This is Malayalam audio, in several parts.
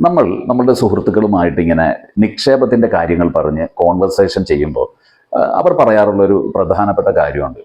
നമ്മൾ നമ്മളുടെ സുഹൃത്തുക്കളുമായിട്ട് ഇങ്ങനെ നിക്ഷേപത്തിന്റെ കാര്യങ്ങൾ പറഞ്ഞ് കോൺവെർസേഷൻ ചെയ്യുമ്പോൾ അവർ പറയാറുള്ളൊരു പ്രധാനപ്പെട്ട കാര്യമുണ്ട്.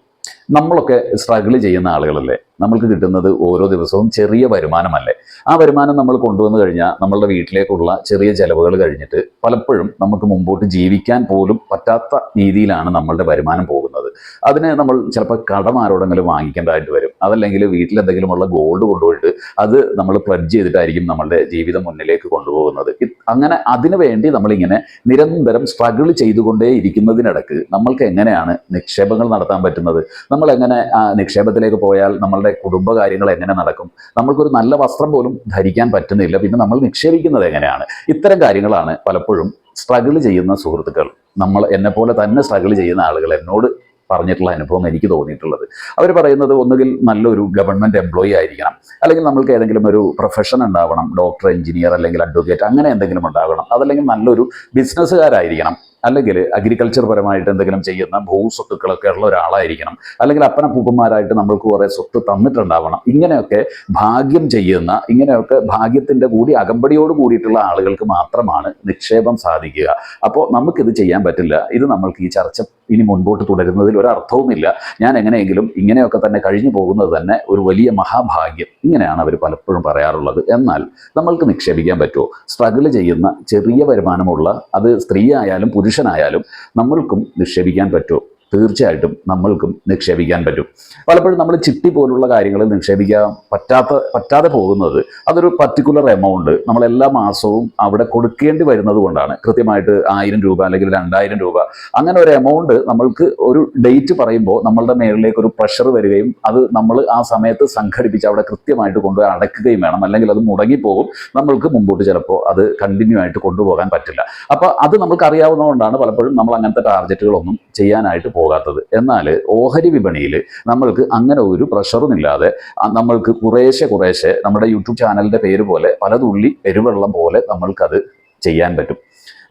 നമ്മളൊക്കെ സ്ട്രഗിൾ ചെയ്യുന്ന ആളുകളല്ലേ? നമ്മൾക്ക് കിട്ടുന്നത് ഓരോ ദിവസവും ചെറിയ വരുമാനമല്ലേ? ആ വരുമാനം നമ്മൾ കൊണ്ടുവന്നു കഴിഞ്ഞാൽ നമ്മളുടെ വീട്ടിലേക്കുള്ള ചെറിയ ചെലവുകൾ കഴിഞ്ഞിട്ട് പലപ്പോഴും നമുക്ക് മുമ്പോട്ട് ജീവിക്കാൻ പോലും പറ്റാത്ത രീതിയിലാണ് നമ്മളുടെ വരുമാനം പോകുന്നത്. അതിന് നമ്മൾ ചിലപ്പോൾ കടമാരോടെങ്കിലും വാങ്ങിക്കേണ്ടതായിട്ട് വരും. അതല്ലെങ്കിൽ വീട്ടിൽ എന്തെങ്കിലുമുള്ള ഗോൾഡ് കൊണ്ടുപോയിട്ട് അത് നമ്മൾ പ്ലഡ്ജ് ചെയ്തിട്ടായിരിക്കും നമ്മളുടെ ജീവിതം മുന്നിലേക്ക് കൊണ്ടുപോകുന്നത്. അങ്ങനെ അതിനു വേണ്ടി നമ്മളിങ്ങനെ നിരന്തരം സ്ട്രഗിൾ ചെയ്തുകൊണ്ടേ ഇരിക്കുന്നതിനിടക്ക് നമ്മൾക്ക് എങ്ങനെയാണ് നിക്ഷേപങ്ങൾ നടത്താൻ പറ്റുന്നത്? നമ്മൾ എങ്ങനെ നിക്ഷേപത്തിലേക്ക് പോയാൽ നമ്മളുടെ കുടുംബകാര്യങ്ങൾ എങ്ങനെ നടക്കും? നമ്മൾക്കൊരു നല്ല വസ്ത്രം പോലും ധരിക്കാൻ പറ്റുന്നില്ല. പിന്നെ നമ്മൾ നിക്ഷേപിക്കുന്നത് എങ്ങനെയാണ്? ഇത്തരം കാര്യങ്ങളാണ് പലപ്പോഴും സ്ട്രഗിൾ ചെയ്യുന്ന സുഹൃത്തുക്കൾ. നമ്മൾ എന്നെ പോലെ തന്നെ സ്ട്രഗിൾ ചെയ്യുന്ന ആളുകൾ എന്നോട് പറഞ്ഞിട്ടുള്ള അനുഭവം എനിക്ക് തോന്നിയിട്ടുള്ളത്. അവർ പറയുന്നത് ഒന്നുകിൽ നല്ലൊരു ഗവൺമെന്റ് എംപ്ലോയി ആയിരിക്കണം. അല്ലെങ്കിൽ നമ്മൾക്ക് ഏതെങ്കിലും ഒരു പ്രൊഫഷൻ ഉണ്ടാവണം. ഡോക്ടർ എഞ്ചിനീയർ അല്ലെങ്കിൽ അഡ്വക്കേറ്റ് അങ്ങനെ എന്തെങ്കിലും ഉണ്ടാകണം അതല്ലെങ്കിൽ നല്ലൊരു ബിസിനസ്സുകാരായിരിക്കണം അല്ലെങ്കിൽ അഗ്രികൾച്ചർ പരമായിട്ട് എന്തെങ്കിലും ചെയ്യുന്ന ഭൂസ്വത്തുക്കളൊക്കെ ഉള്ള ഒരാളായിരിക്കണം. അല്ലെങ്കിൽ അപ്പനപ്പൂപ്പന്മാരായിട്ട് നമ്മൾക്ക് കുറേ സ്വത്ത് തന്നിട്ടുണ്ടാവണം. ഇങ്ങനെയൊക്കെ ഭാഗ്യം ചെയ്യുന്ന ഇങ്ങനെയൊക്കെ ഭാഗ്യത്തിന്റെ കൂടി അകമ്പടിയോട് കൂടിയിട്ടുള്ള ആളുകൾക്ക് മാത്രമാണ് നിക്ഷേപം സാധിക്കുക. അപ്പോൾ നമുക്കിത് ചെയ്യാൻ പറ്റില്ല. ഇത് നമ്മൾക്ക് ഈ ചർച്ച ഇനി മുൻപോട്ട് തുടരുന്നതിൽ ഒരർത്ഥവുമില്ല. ഞാൻ എങ്ങനെയെങ്കിലും ഇങ്ങനെയൊക്കെ തന്നെ കഴിഞ്ഞു പോകുന്നത് തന്നെ ഒരു വലിയ മഹാഭാഗ്യം ഇങ്ങനെയാണ് അവർ പലപ്പോഴും പറയാറുള്ളത്. എന്നാൽ നമ്മൾക്ക് നിക്ഷേപിക്കാൻ പറ്റുമോ? സ്ട്രഗിൾ ചെയ്യുന്ന ചെറിയ വരുമാനമുള്ള അത് സ്ത്രീ ആയാലും പുരുഷനായാലും നമ്മൾക്കും നിക്ഷേപിക്കാൻ പറ്റുമോ തീർച്ചയായിട്ടും നമ്മൾക്കും നിക്ഷേപിക്കാൻ പറ്റും. പലപ്പോഴും നമ്മൾ ചിട്ടി പോലുള്ള കാര്യങ്ങളിൽ നിക്ഷേപിക്കാൻ പറ്റാത്ത പറ്റാതെ പോകുന്നത് അതൊരു പർട്ടിക്കുലർ എമൗണ്ട് നമ്മൾ എല്ലാ മാസവും അവിടെ കൊടുക്കേണ്ടി വരുന്നത് കൊണ്ടാണ്. കൃത്യമായിട്ട് ആയിരം രൂപ അല്ലെങ്കിൽ രണ്ടായിരം രൂപ. അങ്ങനെ ഒരു എമൗണ്ട് നമ്മൾക്ക് ഒരു ഡേറ്റ് പറയുമ്പോൾ നമ്മളുടെ മേളിലേക്ക് ഒരു പ്രഷർ വരികയും അത് നമ്മൾ ആ സമയത്ത് സംഘടിപ്പിച്ച് അവിടെ കൃത്യമായിട്ട് കൊണ്ടുപോയി അടയ്ക്കുകയും വേണം. അല്ലെങ്കിൽ അത് മുടങ്ങിപ്പോകും. നമ്മൾക്ക് മുമ്പോട്ട് ചിലപ്പോൾ അത് കണ്ടിന്യൂ ആയിട്ട് കൊണ്ടുപോകാൻ പറ്റില്ല. അപ്പോൾ അത് നമുക്ക് അറിയാവുന്നതുകൊണ്ടാണ് പലപ്പോഴും നമ്മൾ അങ്ങനത്തെ ടാർഗറ്റുകളൊന്നും ചെയ്യാനായിട്ട് പോകാത്തത്. എന്നാൽ ഓഹരി വിപണിയിൽ നമ്മൾക്ക് അങ്ങനെ ഒരു പ്രഷറും ഇല്ലാതെ നമ്മൾക്ക് കുറേശ്ശെ കുറേശ്ശെ നമ്മുടെ യൂട്യൂബ് ചാനലിന്റെ പേര് പോലെ പലതുള്ളി പെരുവെള്ളം പോലെ നമ്മൾക്കത് ചെയ്യാൻ പറ്റും.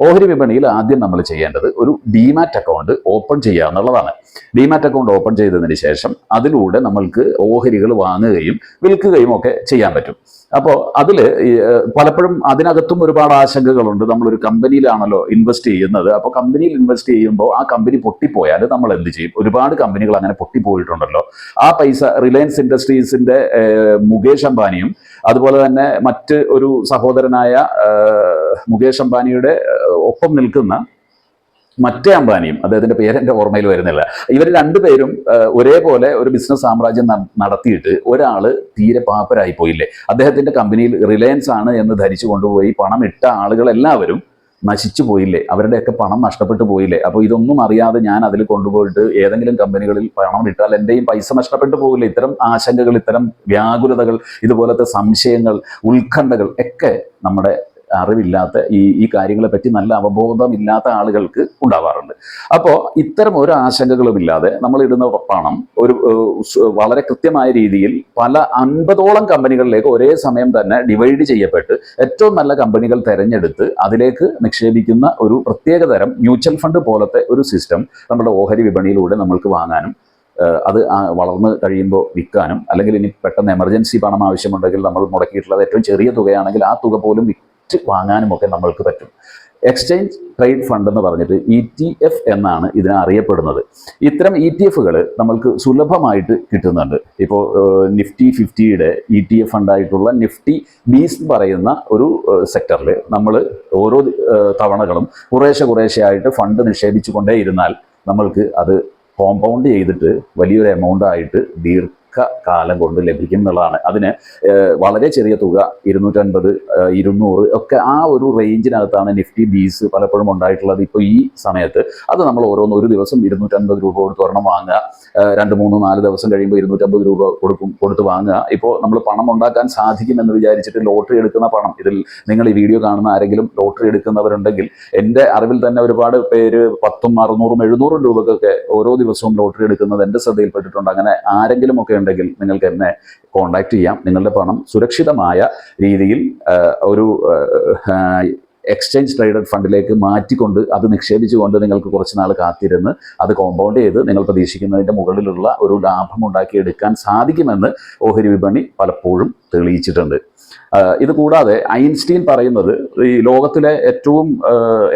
ഓഹരി വിപണിയിൽ ആദ്യം നമ്മൾ ചെയ്യേണ്ടത് ഒരു ഡിമാറ്റ് അക്കൗണ്ട് ഓപ്പൺ ചെയ്യുക എന്നുള്ളതാണ്. ഡിമാറ്റ് അക്കൗണ്ട് ഓപ്പൺ ചെയ്തതിന് ശേഷം അതിലൂടെ നമ്മൾക്ക് ഓഹരികൾ വാങ്ങുകയും വിൽക്കുകയും ഒക്കെ ചെയ്യാൻ പറ്റും. അപ്പോൾ അതിൽ പലപ്പോഴും അതിനകത്തും ഒരുപാട് ആശങ്കകളുണ്ട്. നമ്മളൊരു കമ്പനിയിലാണല്ലോ ഇൻവെസ്റ്റ് ചെയ്യുന്നത്. അപ്പോൾ കമ്പനിയിൽ ഇൻവെസ്റ്റ് ചെയ്യുമ്പോൾ ആ കമ്പനി പൊട്ടിപ്പോയാൽ നമ്മൾ എന്ത് ചെയ്യും? ഒരുപാട് കമ്പനികൾ അങ്ങനെ പൊട്ടിപ്പോയിട്ടുണ്ടല്ലോ. ആ പൈസ റിലയൻസ് ഇൻഡസ്ട്രീസിന്റെ ഏഹ്, മുകേഷ് അംബാനിയും അതുപോലെ തന്നെ മറ്റ് ഒരു സഹോദരനായ മുകേഷ് അംബാനിയുടെ ഒപ്പം നിൽക്കുന്ന മറ്റേ അംബാനിയും അദ്ദേഹത്തിന്റെ പേര് ഓർമ്മയിൽ വരുന്നില്ല. ഇവർ രണ്ടുപേരും ഒരേപോലെ ഒരു ബിസിനസ് സാമ്രാജ്യം നടത്തിയിട്ട് ഒരാൾ തീരെ പാപ്പരായി പോയില്ലേ? അദ്ദേഹത്തിന്റെ കമ്പനിയിൽ റിലയൻസ് ആണ് എന്ന് ധരിച്ചു കൊണ്ടുപോയി പണം ഇട്ട ആളുകൾ എല്ലാവരും നശിച്ചു പോയില്ലേ? അവരുടെയൊക്കെ പണം നഷ്ടപ്പെട്ടു പോയില്ലേ? അപ്പോൾ ഇതൊന്നും അറിയാതെ ഞാൻ അതിൽ കൊണ്ടുപോയിട്ട് ഏതെങ്കിലും കമ്പനികളിൽ പണം ഇട്ടാൽ എന്റെയും പൈസ നഷ്ടപ്പെട്ടു പോകില്ല? ഇത്തരം ആശങ്കകൾ ഇത്തരം വ്യാകുലതകൾ ഇതുപോലത്തെ സംശയങ്ങൾ ഉത്കണ്ഠകൾ ഒക്കെ നമ്മുടെ അറിവില്ലാത്ത ഈ ഈ കാര്യങ്ങളെ പറ്റി നല്ല അവബോധമില്ലാത്ത ആളുകൾക്ക് ഉണ്ടാവാറുണ്ട്. അപ്പോൾ ഇത്തരം ഒരു ആശങ്കകളുമില്ലാതെ നമ്മൾ ഇടുന്ന പണം ഒരു വളരെ കൃത്യമായ രീതിയിൽ പല അൻപതോളം കമ്പനികളിലേക്ക് ഒരേ സമയം തന്നെ ഡിവൈഡ് ചെയ്യപ്പെട്ട് ഏറ്റവും നല്ല കമ്പനികൾ തിരഞ്ഞെടുത്ത് അതിലേക്ക് നിക്ഷേപിക്കുന്ന ഒരു പ്രത്യേക തരം മ്യൂച്വൽ ഫണ്ട് പോലത്തെ ഒരു സിസ്റ്റം നമ്മുടെ ഓഹരി വിപണിയിലൂടെ നമ്മൾക്ക് വാങ്ങാനും അത് വളർന്ന് കഴിയുമ്പോൾ വിൽക്കാനും അല്ലെങ്കിൽ ഇനി പെട്ടെന്ന് എമർജൻസി പണം ആവശ്യമുണ്ടെങ്കിൽ നമ്മൾ മുടക്കിയിട്ടുള്ളത് ഏറ്റവും ചെറിയ തുകയാണെങ്കിൽ ആ തുക പോലും വിറ്റ് വാങ്ങാനും ഒക്കെ നമ്മൾക്ക് പറ്റും. എക്സ്ചേഞ്ച് ട്രേഡ് ഫണ്ട് എന്ന് പറഞ്ഞിട്ട് ഇ ടി എഫ് എന്നാണ് ഇതിനെ അറിയപ്പെടുന്നത്. ഇത്തരം ഇ ടി എഫുകൾ നമ്മൾക്ക് സുലഭമായിട്ട് കിട്ടുന്നുണ്ട്. ഇപ്പോൾ നിഫ്റ്റി ഫിഫ്റ്റിയുടെ ഇ ടി എഫ് ഫണ്ടായിട്ടുള്ള നിഫ്റ്റി ബീസ് എന്ന് പറയുന്ന ഒരു സെക്ടറിൽ നമ്മൾ ഓരോ തവണകളും കുറേശ്ശെ കുറേശ്ശെ ആയിട്ട് ഫണ്ട് നിക്ഷേപിച്ചു കൊണ്ടേ ഇരുന്നാൽ നമ്മൾക്ക് അത് കോമ്പൗണ്ട് ചെയ്തിട്ട് വലിയൊരു എമൗണ്ട് ആയിട്ട് ദീർഘകാലം കൊണ്ട് ലഭിക്കും എന്നുള്ളതാണ് അതിന് വളരെ ചെറിയ തുക ഇരുന്നൂറ്റൻപത് ഇരുന്നൂറ് ഒക്കെ ആ ഒരു റേഞ്ചിനകത്താണ് നിഫ്റ്റി ബീസ് പലപ്പോഴും ഉണ്ടായിട്ടുള്ളത് ഇപ്പോൾ ഈ സമയത്ത്. അത് നമ്മൾ ഓരോന്ന് ഒരു ദിവസം ഇരുന്നൂറ്റൻപത് രൂപ കൊടുത്ത് ഒരെണ്ണം വാങ്ങുക. രണ്ട് മൂന്ന് നാല് ദിവസം കഴിയുമ്പോൾ ഇരുന്നൂറ്റമ്പത് രൂപ കൊടുക്കും കൊടുത്ത് വാങ്ങുക. ഇപ്പോൾ നമ്മൾ പണം ഉണ്ടാക്കാൻ സാധിക്കുമെന്ന് വിചാരിച്ചിട്ട് ലോട്ടറി എടുക്കുന്ന പണം ഇതിൽ നിങ്ങൾ ഈ വീഡിയോ കാണുന്ന ആരെങ്കിലും ലോട്ടറി എടുക്കുന്നവരുണ്ടെങ്കിൽ എന്റെ അറിവിൽ തന്നെ ഒരുപാട് പേര് പത്തും അറുന്നൂറും എഴുന്നൂറും രൂപക്കൊക്കെ ഓരോ ദിവസവും ലോട്ടറി എടുക്കുന്നത് എന്റെ ശ്രദ്ധയിൽപ്പെട്ടിട്ടുണ്ട്. അങ്ങനെ ആരെങ്കിലും ഒക്കെ ഉണ്ടെങ്കിൽ നിങ്ങൾക്ക് എന്നെ കോൺടാക്റ്റ് ചെയ്യാം. നിങ്ങളുടെ പണം സുരക്ഷിതമായ രീതിയിൽ ഒരു എക്സ്ചേഞ്ച് ട്രേഡഡ് ഫണ്ടിലേക്ക് മാറ്റിക്കൊണ്ട് അത് നിക്ഷേപിച്ചുകൊണ്ട് നിങ്ങൾക്ക് കുറച്ച് നാൾ കാത്തിരുന്ന് അത് കോമ്പൗണ്ട് ചെയ്ത് നിങ്ങൾ പ്രതീക്ഷിക്കുന്നതിന്റെ മുകളിലുള്ള ഒരു ലാഭം ഉണ്ടാക്കിയെടുക്കാൻ സാധിക്കുമെന്ന് ഓഹരി വിപണി പലപ്പോഴും തെളിയിച്ചിട്ടുണ്ട്. ഇത് കൂടാതെ ഐൻസ്റ്റീൻ പറയുന്നത് ഈ ലോകത്തിലെ ഏറ്റവും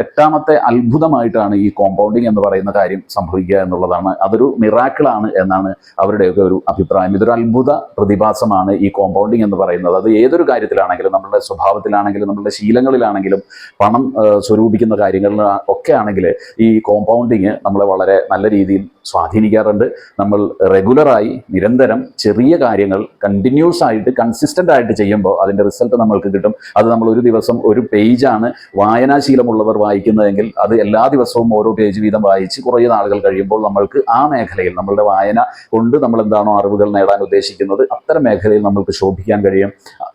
എട്ടാമത്തെ അത്ഭുതമായിട്ടാണ് ഈ കോമ്പൗണ്ടിങ് എന്ന് പറയുന്ന കാര്യം സംഭവിക്കുക എന്നുള്ളതാണ്. അതൊരു മിറാക്കിളാണ് എന്നാണ് അവരുടെയൊക്കെ ഒരു അഭിപ്രായം. ഇതൊരു അത്ഭുത പ്രതിഭാസമാണ് ഈ കോമ്പൗണ്ടിങ് എന്ന് പറയുന്നത്. അത് ഏതൊരു കാര്യത്തിലാണെങ്കിലും നമ്മുടെ സ്വഭാവത്തിലാണെങ്കിലും നമ്മുടെ ശീലങ്ങളിലാണെങ്കിലും പണം സ്വരൂപിക്കുന്ന കാര്യങ്ങളിൽ ഒക്കെ ആണെങ്കിൽ ഈ കോമ്പൗണ്ടിങ് നമ്മളെ വളരെ നല്ല രീതിയിൽ സ്വാധീനിക്കാറുണ്ട്. നമ്മൾ റെഗുലറായി നിരന്തരം ചെറിയ കാര്യങ്ങൾ കണ്ടിന്യൂസ് ആയിട്ട് കൺസിസ്റ്റന്റ് ആയിട്ട് ചെയ്യുമ്പോൾ അതിന്റെ റിസൾട്ട് നമ്മൾക്ക് കിട്ടും. അത് നമ്മൾ ഒരു ദിവസം ഒരു പേജാണ് വായനാശീലമുള്ളവർ വായിക്കുന്നതെങ്കിൽ അത് എല്ലാ ദിവസവും ഓരോ പേജ് വീതം വായിച്ച് കുറേ നാളുകൾ കഴിയുമ്പോൾ നമ്മൾക്ക് ആ മേഖലയിൽ നമ്മളുടെ വായന കൊണ്ട് നമ്മൾ എന്താണോ അറിവുകൾ നേടാൻ ഉദ്ദേശിക്കുന്നത് അത്തരം മേഖലയിൽ നമ്മൾക്ക് ശോഭിക്കാൻ കഴിയും.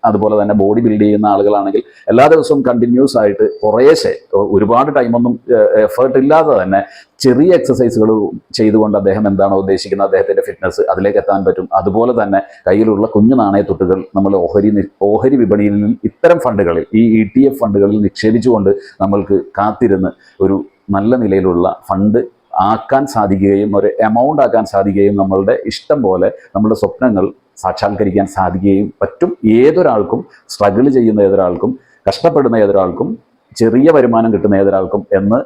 അതുപോലെ തന്നെ ബോഡി ബിൽഡ് ചെയ്യുന്ന ആളുകളാണെങ്കിൽ എല്ലാ ദിവസവും കണ്ടിന്യൂസ് ആയിട്ട് കുറേശ്ശെ ഒരുപാട് ടൈമൊന്നും എഫേർട്ട് ഇല്ലാതെ തന്നെ ചെറിയ എക്സസൈസുകൾ ചെയ്തുകൊണ്ട് അദ്ദേഹം എന്താണോ ഉദ്ദേശിക്കുന്നത്? അദ്ദേഹത്തിന്റെ ഫിറ്റ്നസ് അതിലേക്ക് എത്താൻ പറ്റും. അതുപോലെ തന്നെ കയ്യിലുള്ള കുഞ്ഞു നാണയത്തൊട്ടുകൾ നമ്മൾ ഓഹരി ഓഹരി വിപണിയിൽ ഇത്തരം ഫണ്ടുകളിൽ ഈ ഇ ടി എഫ് ഫണ്ടുകളിൽ നിക്ഷേപിച്ചുകൊണ്ട് നമ്മൾക്ക് കാത്തിരുന്ന് ഒരു നല്ല നിലയിലുള്ള ഫണ്ട് ആക്കാൻ സാധിക്കുകയും ഒരു എമൗണ്ട് ആക്കാൻ സാധിക്കുകയും നമ്മളുടെ ഇഷ്ടം പോലെ നമ്മുടെ സ്വപ്നങ്ങൾ സാക്ഷാത്കരിക്കാൻ സാധിക്കുകയും പറ്റും. ഏതൊരാൾക്കും സ്ട്രഗിൾ ചെയ്യുന്ന ഏതൊരാൾക്കും കഷ്ടപ്പെടുന്ന ഏതൊരാൾക്കും ചെറിയ വരുമാനം കിട്ടുന്ന ഏതൊരാൾക്കും എന്ന്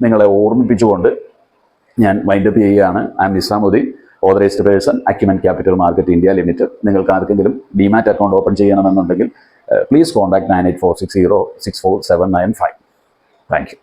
നിങ്ങളെ ഓർമ്മിപ്പിച്ചുകൊണ്ട് ഞാൻ വൈൻഡപ്പ് ചെയ്യുകയാണ്. I'm Nizamuddin authorised person Acumen capital market India limited നിങ്ങൾക്ക് ആർക്കെങ്കിലും ഡിമാറ്റ് അക്കൗണ്ട് ഓപ്പൺ ചെയ്യണമെന്നുണ്ടെങ്കിൽ please contact nine eight four six zero six four seven nine five thank you